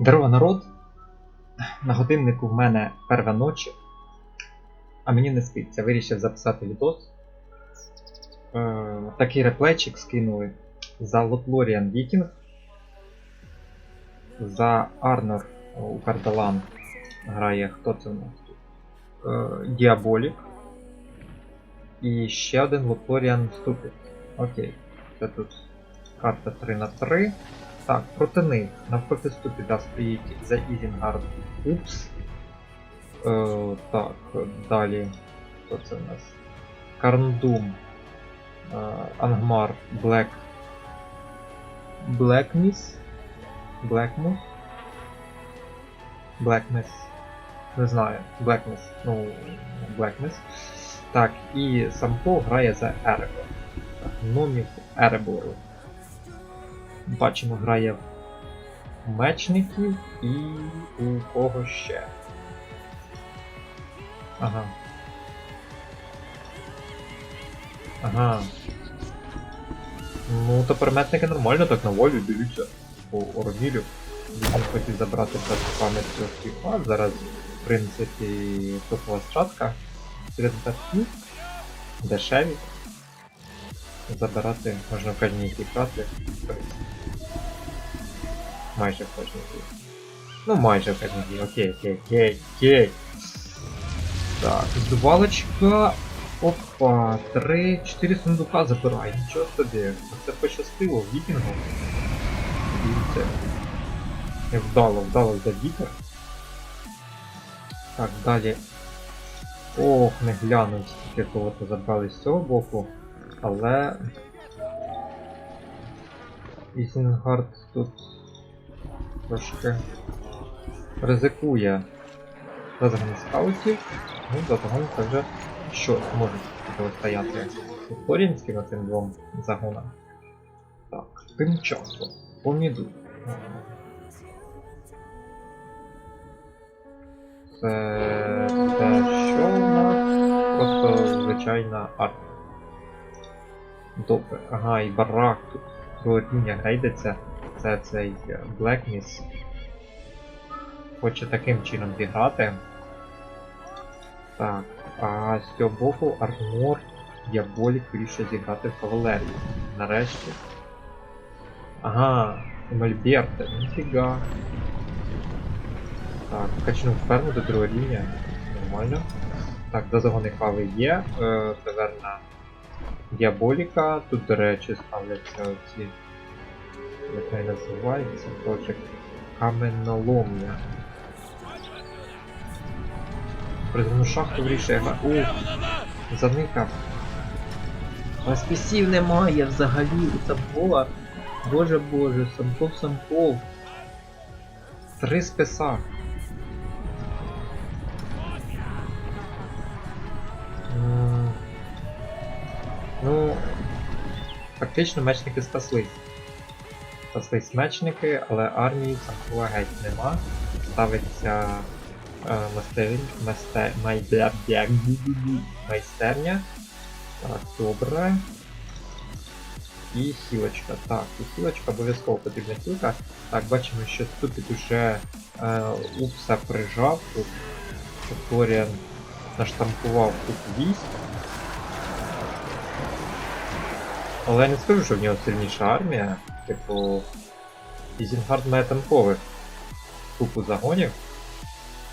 Здорово, народ! На годиннику в мене перва ночі, а мені не спиться. Вирішив записати відос. Е, такий реплейчик скинули за Лотлоріан Вікінг, за Арнор у Кардалан грає хто це у нас тут? Е, Діаболік. І ще один Лотлоріан вступить. Окей. Це тут карта 3 на 3 так, проти них на протиступі да, стоїть за Ізінгард Упс. Е, так, далі. Хто це у нас? Карндум. Е, Ангмар Блек. Блекміс. Блекмус. Блекміс. Не знаю. Блекміс. Ну, Блекміс. Так, і Сампо грає за Еребор. Номів Еребору бачимо, грає в мечників і у кого ще. Ага. Ага. Ну, то переметники нормально так на волю дивіться по Оргілю. Він хотів забрати перед пам'яттю Фіфа. Зараз, в принципі, топова стратка. Серед батьків. Дешеві. Забирати можна в кожній грати. Майже в кожній грі. Ну майже в кожній грі. Окей, окей, окей, окей. Так, здувалочка. Опа, 3-4 сундука забирай, нічого собі. Це пощастило вікінгу. Дивіться. Вдало, вдало за вітер. Так, далі. Ох, не глянув, скільки кого-то забрали з цього боку. Але. Ізінгард тут трошки ризикує розгон скаутів. Ну, загон це вже що може протистояти Флорінським цим двом загонам. Так, тим часом поміду. Це те, що у нас просто звичайна арта. Добре, ага, і барак тут другого рівня грейдиться. Це цей Blackness. Хоче таким чином зіграти. Так, а з цього боку Армор Діаболік вирішує зіграти в кавалерію. Нарешті. Ага, Мольберте, ніфіга. Так, качнув ферму до другого рівня. Нормально. Так, до загони кави є. Е, таверна Діаболіка. Тут, до речі, ставляться оці. Вони називаються, теж каменоломня. Призовну шахту вирішує. Ух, заникав. Списів немає взагалі у Сампова. Боже боже, Сампов Сампов. Три списа. Ну, фактично мечники спаслись. Спаслись мечники, але армії Сампова геть нема. Ставиться е, мастерин, масте, май, бля, бля, майстерня. Так, добре. І хілочка. Так, і хілочка обов'язково потрібна хілка. Так, бачимо, що тут уже е, Упса прижав, тут Торіан наштампував тут військ. Але я не скажу, що в нього сильніша армія. Типу. Ізінгард має танкових купу загонів.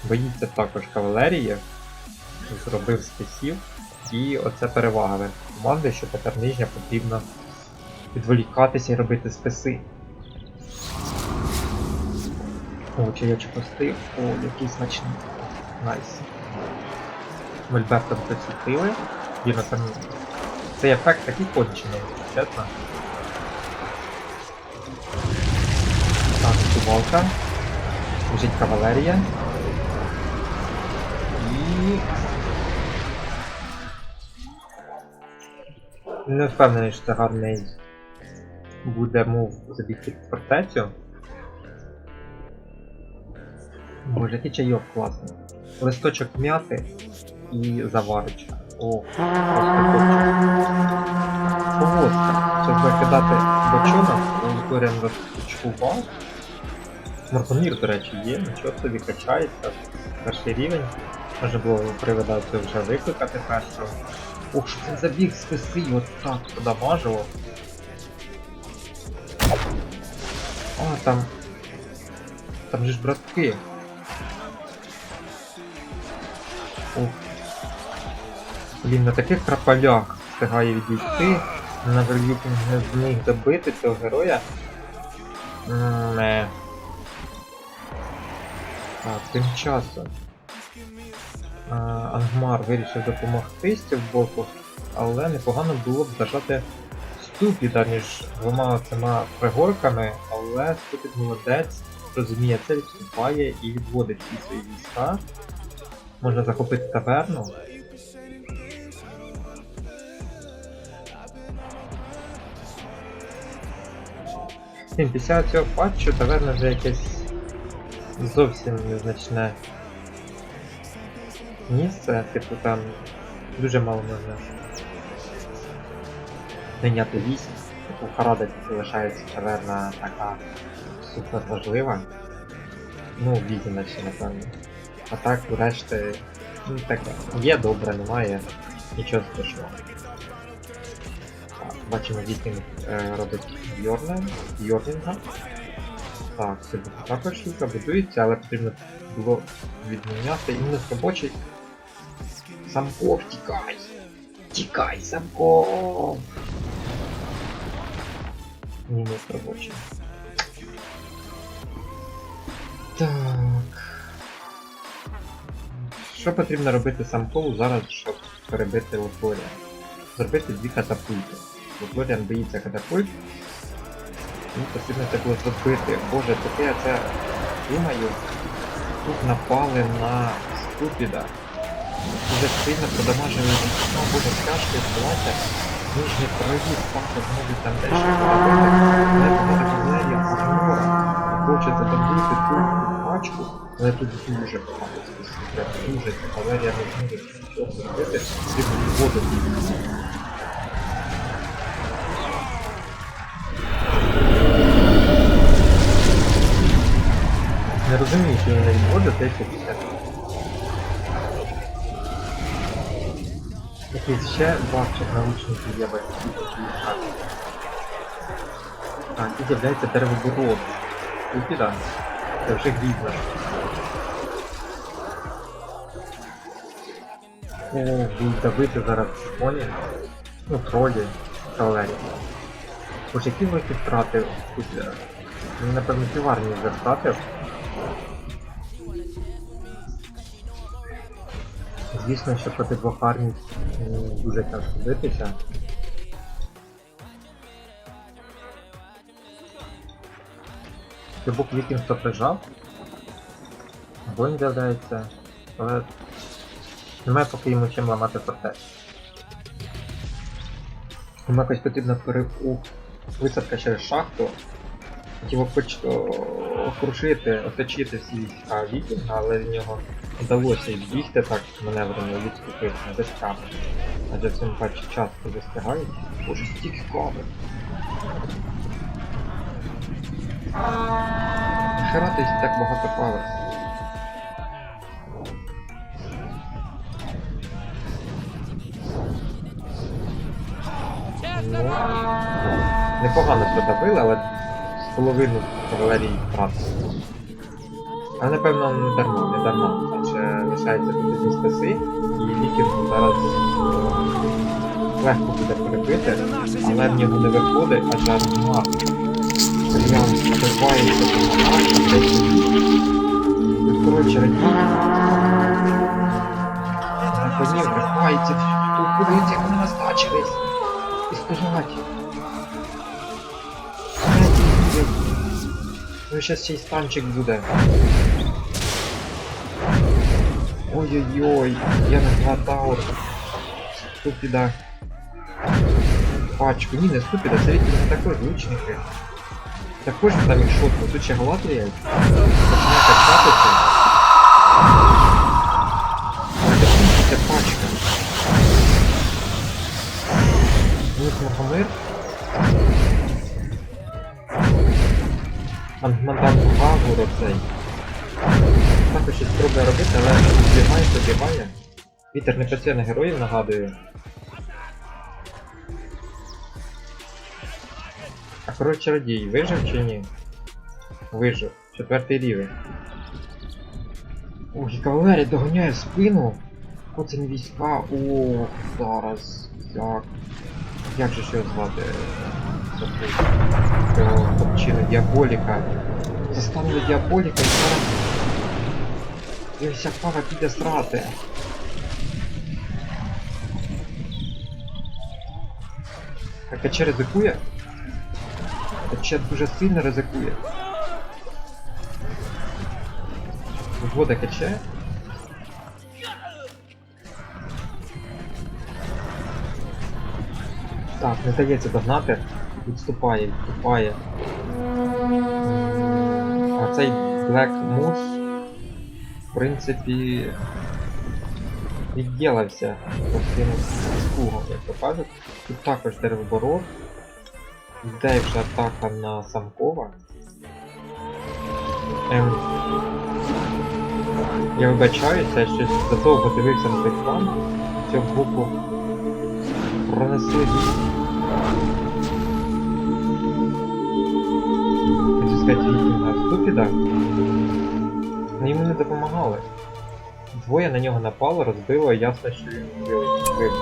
Боїться також кавалерії. Зробив списів. І оце перевага верх команди, що тепер нижня потрібно відволікатися і робити списи. О, чайочок остив. О, який смачний. Найс. Мольбертом присвітили. Він там. Цей ефект такий кончений, чесно. Так, сувалка. Біжить кавалерія. І. Не впевнений, що це гарний буде мув забігти в фортецю. Боже, який чайок класний. Листочок м'яти і заварочка. О, просто топчик. Повозка. Зараз буде кидати бочонок, Лукурен розчкував. Морпомір, до речі, є, нічого собі качається. Перший рівень. Можна було привода це вже викликати першого. Ох, що він забіг з писи, от так подамажило. О, там. Там же ж братки. Ух. Блін, на таких крапалях встигає відійти. На Верлюкін не зміг добити цього героя. Не. Так, тим часом. Ангмар вирішив допомогти цього боку, але непогано було б зажати Ступіда між двома цими пригорками, але Ступід молодець, розуміє це, відступає і відводить всі свої війська. Можна захопити таверну. Після цього патчу таверна вже якесь зовсім незначне місце, типу там дуже мало можна зайняти вісім. Типу Харада тільки лишається таверна така супер важлива. Ну, в візі наче, напевно. А так, врешті, ну таке. Є добре, немає. Нічого страшного. Так, бачимо, вікінг е, робить Йорнінга. Так, це також штука будується, але потрібно було відміняти іменно робочий. Самков, тікай! Тікай, Самков! Мінус робочий. Так. Що потрібно робити самкову зараз, щоб перебити Лоторіан? Зробити дві катапульти. Лоторіан боїться катапульт. І потрібно це було зробити. Боже, таке я це думаю. Тут напали на Ступіда. Дуже сильно продамажили вікно, боже, тяжко здавати. Нижні крові спати зможуть там дещо зробити. Але це артилерія Агнора. Хоче задобути ту пачку, але тут дуже багато списів. Прям дуже артилерія не зможе нічого зробити, потрібно відводити. Не розумію, що він не відводить 10 Якийсь ще бачив научників є батьків, які так. Так, і з'являється деревоборот. Купіда. Це вже грізно. О, будуть давити зараз коні. Ну, тролі, тролері. Боже, які великі втрати. Він, напевно, піварні втратив. Звісно, що проти двох армій дуже тяжко битися. Трибук вікінг то прижав. Бронь з'являється, але немає поки йому чим ламати фортецю. Йому якось потрібно пере... висадка через шахту. Хотів окружити, оточити всі війська вікінга, але в нього вдалося відбігти так маневрено відступити без камер. Адже цим патчі часто застигають. Боже, стільки. Нахера десь так багато палець. Непогано продавили, але половину кавалерії втратили. Але напевно не дарма, не дарма. Адже лишається тут одні списи, і ліків зараз е, легко буде перебити, але в нього не виходить, адже армар прям вбивається допомагає. Коротше, радіє. На коні вбивається, тут подивіться, як вони настачились. І сказати. Ну сейчас ще й станчик буде. Ой-ой-ой, я на два таур. Ступіда. Пачку. Ні, не ступіда, це відповідно також лучники. Також там їх шотку, тут ще Галадрія. Починає качатися. Мухаммед. Ангмандан Гагур оцей. Також щось пробує робити, але збігає, добігає. Вітер не працює на героїв, нагадую. А король чародій вижив чи ні? Вижив. Четвертий рівень. Ох, і кавалерія доганяє в спину. Коцані війська. Ох, зараз. Як. Як же ще звати? Забув. Цього хлопчину Діаболіка. Заставили Діаболіка і зараз. І вся пара піде срати. А КЧ ризикує? КЧ дуже сильно ризикує. Ввода КЧ. Так, не дається догнати. Відступає, відступає. А цей Black Moose, в принципі, відділився цим спугом, як то кажуть. Тут також деревоборот. Йде вже атака на Самкова. Ем, я вибачаюся, я щось задовго дивився на цей план. Цього боку пронесли. Хочу сказати, вікінга в ступідах. Ну йому не допомагали. Двоє на нього напало, розбило, ясно, що він вбив.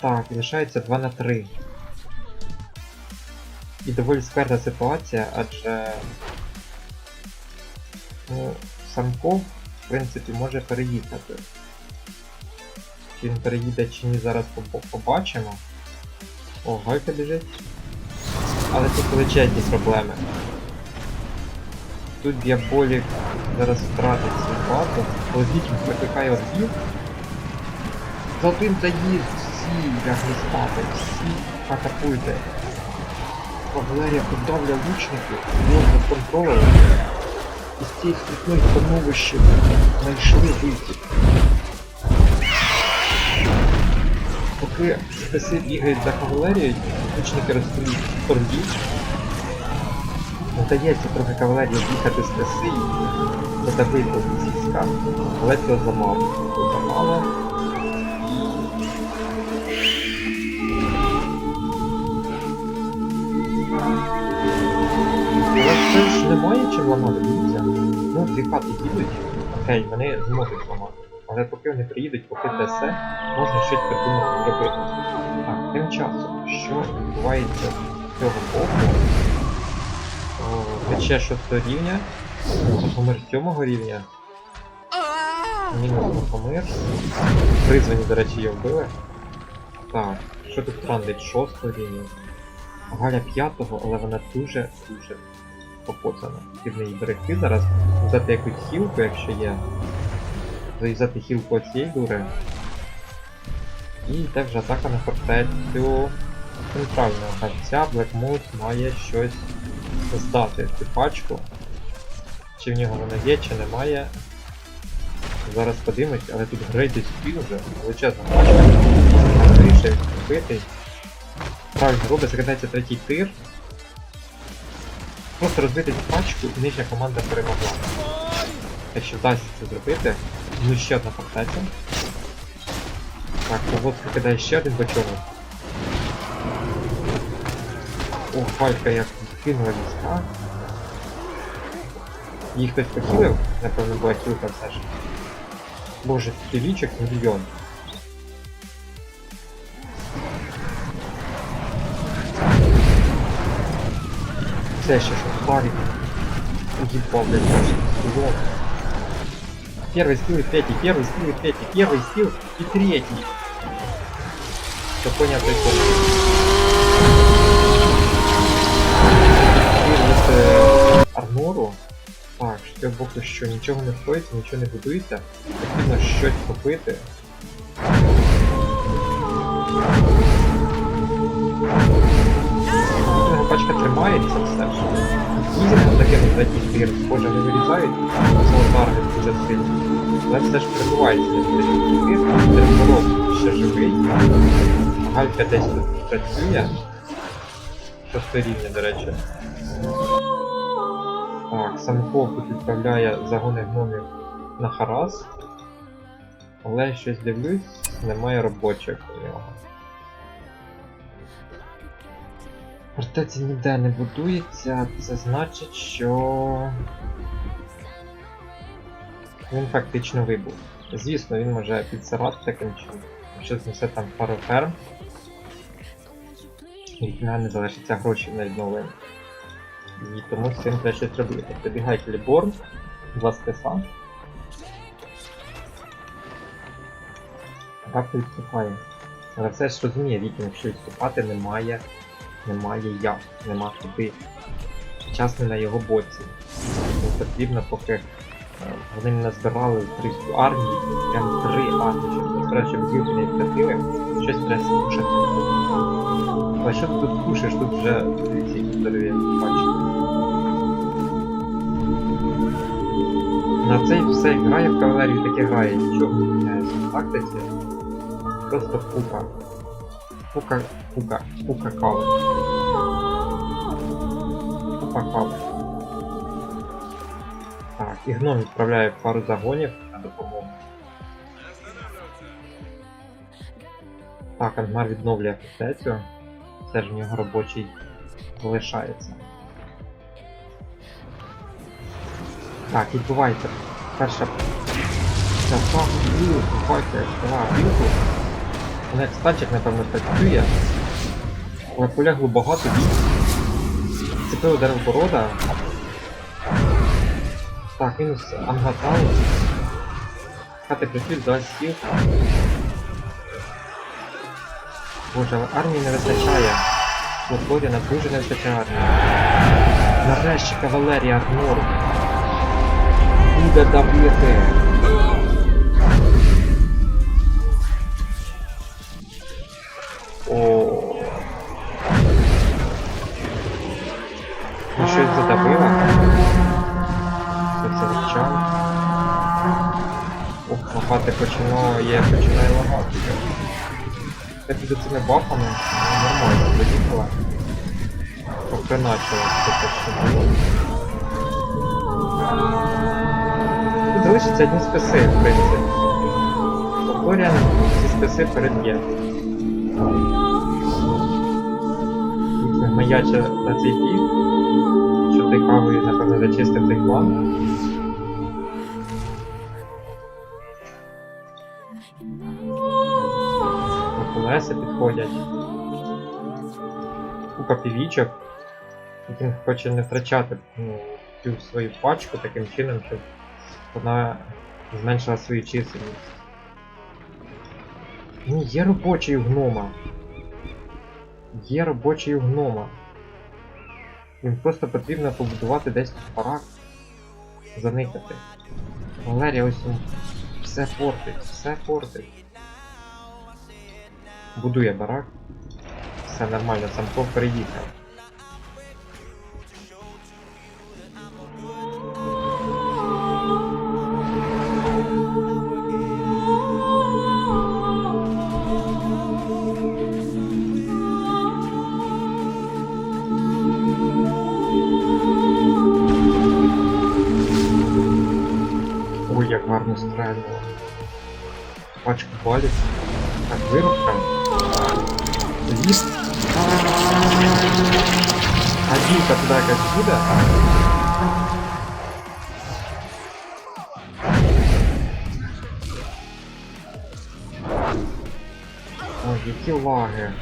Так, лишається 2 на 3. І доволі скверна ситуація, адже ну, Самков, в принципі, може переїхати. Він переїде чи ні, зараз побачимо. О, Гойка біжить. Але тут величезні проблеми. Тут Діаболік зараз втратить свою базу, але Вікінг викликає орбів. За один заїзд всі лягли спати, всі катапульти. Кавалерія подавля лучників, можна контролювати. І з цієї скрутної становища знайшли вихід. Поки списи бігають за кавалерією, лучники розстрілюють орбі. Вдається трохи кавалерії їхати з леси і задавити війська, але цього замало. Замало. Але це ж немає чим ламати, дивіться. Ну, дві хати їдуть, окей, вони зможуть ламати. Але поки вони приїдуть, поки те все, можна щось придумати зробити. Так, тим часом, що відбувається з цього боку? О, Пече 6 рівня, Мухомир 7 рівня. Мінус Мухомир. Призвані, до речі, її вбили. Так, що тут трандить 6 рівня? Галя 5, але вона дуже-дуже попоцана. Під неї берегти зараз, взяти якусь хілку, якщо є. Зав'язати хілку от цієї дури. І також атака на фортецю центрального гравця Blackmood має щось здати цю пачку. Чи в нього вона є, чи немає. Зараз подивимось, але тут грейдить спін вже, величезна пачка. Вирішив купити. Правильно робить, закидається третій тир. Просто розбити цю пачку і нижня команда перемогла. Якщо вдасться це зробити, ну ще одна фортеця. Так, поводка кидає ще один бочонок. О, Фалька як кинула війська. Їх хтось похилив, напевно була кілка все ж. Боже, кілічок мільйон. Це ще що, Славик. Уебал, блядь, миллион. Первый скилл и третий, первый скилл и третий, первый скилл и третий. Все понятно, что. Армору. Так, з цього боку що нічого не стоїться, нічого не будується. Потрібно щось купити. Його тримається все ж. Таке на третій тир, схоже, не вирізають свого таргет дуже сильно. Але все ж перебувається на третій тир, Дерборов ще живий. Галька десь тут працює. Шосте рівня, до речі. Так, Самков тут відправляє загони гномів на Харас. Але щось дивлюсь, немає робочих у нього. Фортеця ніде не будується, це значить, що він фактично вибув. Звісно, він може підсирати таким чином. Якщо знесе там пару ферм, від не залишиться грошей на відновлення. І тому з цим треба щось робити. Прибігає Кліборн, два списа. Так відступає. Але все ж розуміє, вікінг, що відступати немає, немає як, нема куди. Час не на його боці. Тому потрібно, поки е, вони не назбирали три армії, прям три армії, назбирати, щоб ділки не втратили, щось треба слушати. Але що ти тут кушаєш, тут вже ці здорові бачите. На цей все грає в кавалерію таке грає, нічого не міняється тактиці. Просто пука. Пука, пука, пука кава. Пука кава. Так, і гном відправляє пару загонів на допомогу. Так, Ангмар відновлює фортецю. Все ж в нього робочий залишається. Так, відбувайте. Перша. Часа, відбувайте, давай, як станчик, напевно, працює. Але полягло багато. Цепили дерево порода. Так, мінус Ангатал. Хати прислід, давай стіл. Боже, армії не вистачає. Флотворіна дуже не вистачає армії. Нарешті кавалерія Арнор. Буде давити. Лагати починає, починає лагати. Я піду цими бафами, ну, нормально, доїхала. Похреначила це те, що було. Тут одні списи, в принципі. Флоріан ці списи переб'є. Їх маяче на цей бік, що ти кавою, напевно, зачистив цей план. Підходять. Купа півічок, яким хоче не втрачати ну, цю свою пачку таким чином, щоб вона зменшила свою чисельність. Ні, є робочий у гнома. Є робочий у гнома. Їм просто потрібно побудувати десь тут барак. Заникати. Валерія ось він все портить, все портить. Будує барак. Все нормально, Самков приїхав. туди якась буде? Ой, які лаги.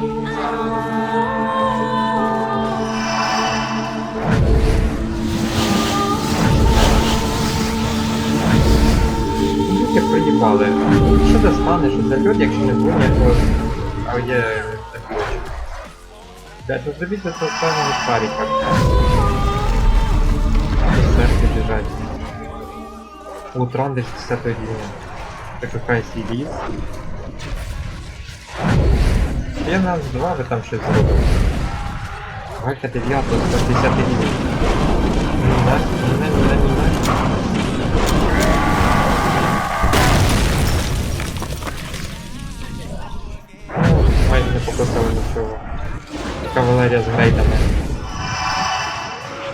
Тільки Приїбали. Що ти станеш за льот, якщо не буде ніякого... А є такий. Блять, ну зробіть це останнього старіка. Серки біжать. Утран десь 10 рівня. Так якась і ліс. Є нас два, ви там щось зробили. Галька 9, 150 рівень. Мінаш, мінаш, мінаш, мінаш. Кавалерія з грейдами.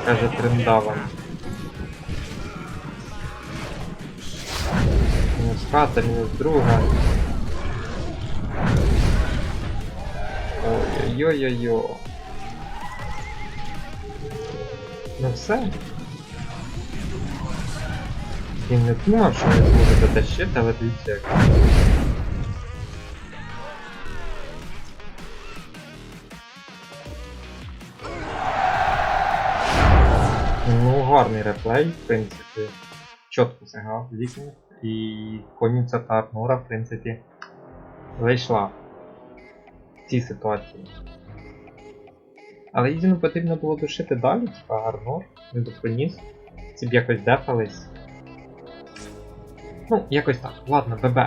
Каже триндаван. Мінус хата, мінус друга. Ой-ой-ой-ой-ой. Ну все. Він не думав, що не зможе дотащити, але дивіться як. Гарний реплей, в принципі. Чітко зіграв вікінг. І конниця та Арнора, в принципі, вийшла в цій ситуації. Але Ізіну потрібно було душити далі, типа Арнор, не допоніс. Ці б якось дефались. Ну, якось так. Ладно, ББ.